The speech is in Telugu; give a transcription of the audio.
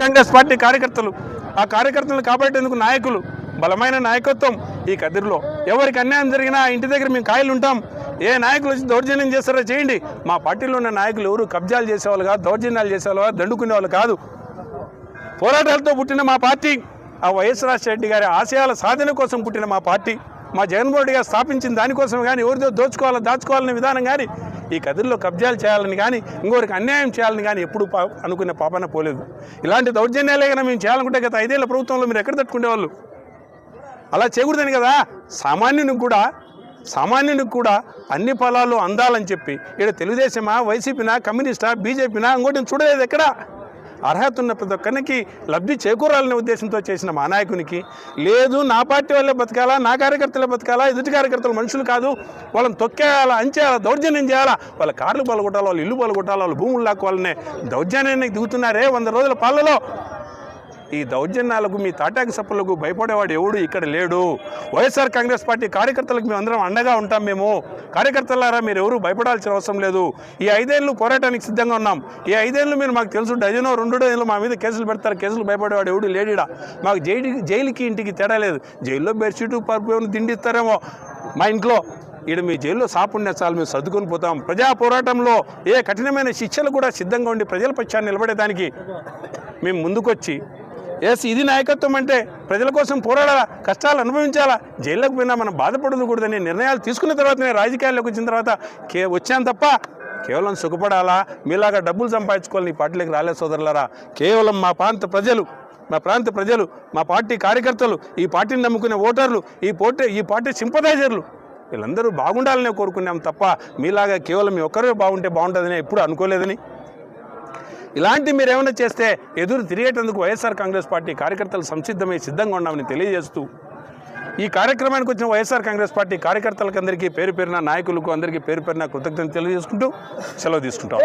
కాంగ్రెస్ పార్టీ కార్యకర్తలు. ఆ కార్యకర్తలను కాపాడేందుకు నాయకులు బలమైన నాయకత్వం ఈ కదిరిలో. ఎవరికి అన్యాయం జరిగినా ఇంటి దగ్గర మేము కాయలు ఉంటాం. ఏ నాయకులు వచ్చి దౌర్జన్యం చేస్తారో చేయండి. మా పార్టీలో ఉన్న నాయకులు ఎవరు కబ్జాలు చేసేవాళ్ళు కాదు దౌర్జన్యాలు చేసేవాళ్ళు కాదు దండుకునే వాళ్ళు కాదు. పోరాటాలతో పుట్టిన మా పార్టీ ఆ వైఎస్ రాజశేఖర రెడ్డి గారి ఆశయాల సాధన కోసం పుట్టిన మా పార్టీ. మా జగన్మోహన్ రెడ్డి గారు స్థాపించిన దానికోసం కానీ ఎవరితో దోచుకోవాలో దాచుకోవాలనే విధానం కానీ ఈ కథల్లో కబ్జాలు చేయాలని కానీ ఇంకొకరికి అన్యాయం చేయాలని కానీ ఎప్పుడు పా అనుకునే పాపన పోలేదు. ఇలాంటి దౌర్జన్యాలే కానీ మేము చేయాలనుకుంటే గత ఐదేళ్ళ ప్రభుత్వంలో మీరు ఎక్కడ తట్టుకునేవాళ్ళు? అలా చేయకూడదని కదా? సామాన్యునికి కూడా సామాన్యునికి కూడా అన్ని ఫలాలు అందాలని చెప్పి ఇక్కడ తెలుగుదేశమా వైసీపీనా కమ్యూనిస్టా బీజేపీనా ఇంకోటి చూడలేదు ఎక్కడ? అర్హత ఉన్న ప్రతి ఒక్కరికి లబ్ధి చేకూరాలనే ఉద్దేశంతో చేసిన మా నాయకునికి లేదు నా పార్టీ వాళ్ళే బతకాలా నా కార్యకర్తలే బతకాలా ఎదుటి కార్యకర్తలు మనుషులు కాదు వాళ్ళని తొక్కేయాలా అంచేయాలా దౌర్జన్యం చేయాలా వాళ్ళ కార్లు పలగొట్టాలి వాళ్ళు ఇల్లు పలగొట్టాలి వాళ్ళు భూములు లాక్కోవాలనే దౌర్జన్యానికి దిగుతున్నారే వంద రోజుల పాలలో ఈ దౌర్జన్యాలకు మీ తాటాకు సప్పులకు భయపడేవాడు ఎవడు ఇక్కడ లేడు. వైఎస్ఆర్ కాంగ్రెస్ పార్టీ కార్యకర్తలకు మేము అందరం అండగా ఉంటాం మేము. కార్యకర్తలారా మీరు ఎవరు భయపడాల్సిన అవసరం లేదు. ఈ ఐదేళ్ళు పోరాటానికి సిద్ధంగా ఉన్నాం. ఈ ఐదేళ్ళు మీరు మాకు తెలుసు డజనో రెండు డజన్లు మా మీద కేసులు పెడతారు. కేసులు భయపడేవాడు ఎవడు లేడిడా? మాకు జైలు జైలుకి ఇంటికి తేడా లేదు. జైల్లో బెడ్షీటు పరుపు తిండిస్తారేమో మా ఇంట్లో. ఈడ మీ జైల్లో సాపుణ్యసాలు మేము సర్దుకొని పోతాం. ప్రజా పోరాటంలో ఏ కఠినమైన శిక్షలు కూడా సిద్ధంగా ఉండి ప్రజల పక్షాన్ని నిలబడేదానికి మేము ముందుకొచ్చి ఎస్ ఇది నాయకత్వం అంటే ప్రజల కోసం పోరాడాలా కష్టాలు అనుభవించాలా? జైల్లోకి పోయినా మనం బాధపడకూడదని నిర్ణయాలు తీసుకున్న తర్వాత నేను రాజకీయాల్లోకి వచ్చిన తర్వాత కే వచ్చాను తప్ప కేవలం సుఖపడాలా? మీలాగా డబ్బులు సంపాదించుకోవాలని ఈ పార్టీలోకి రాలే సోదరులారా. కేవలం మా ప్రాంత ప్రజలు మా ప్రాంత ప్రజలు మా పార్టీ కార్యకర్తలు ఈ పార్టీని నమ్ముకునే ఓటర్లు ఈ పోటీ ఈ పార్టీ సింపదైజర్లు వీళ్ళందరూ బాగుండాలనే కోరుకున్నాం తప్ప మీలాగా కేవలం మీ ఒక్కరే బాగుంటే బాగుంటుందని ఎప్పుడు అనుకోలేదని ఇలాంటి మీరు ఏమైనా చేస్తే ఎదురు తిరిగేటందుకు వైఎస్ఆర్ కాంగ్రెస్ పార్టీ కార్యకర్తలు సంసిద్ధమై సిద్ధంగా ఉన్నామని తెలియజేస్తూ ఈ కార్యక్రమానికి వచ్చిన వైఎస్ఆర్ కాంగ్రెస్ పార్టీ కార్యకర్తలకు అందరికీ పేరు పేరిన నాయకులకు అందరికీ పేరు పేరిన కృతజ్ఞతలు తెలియజేసుకుంటూ సెలవు తీసుకుంటాం.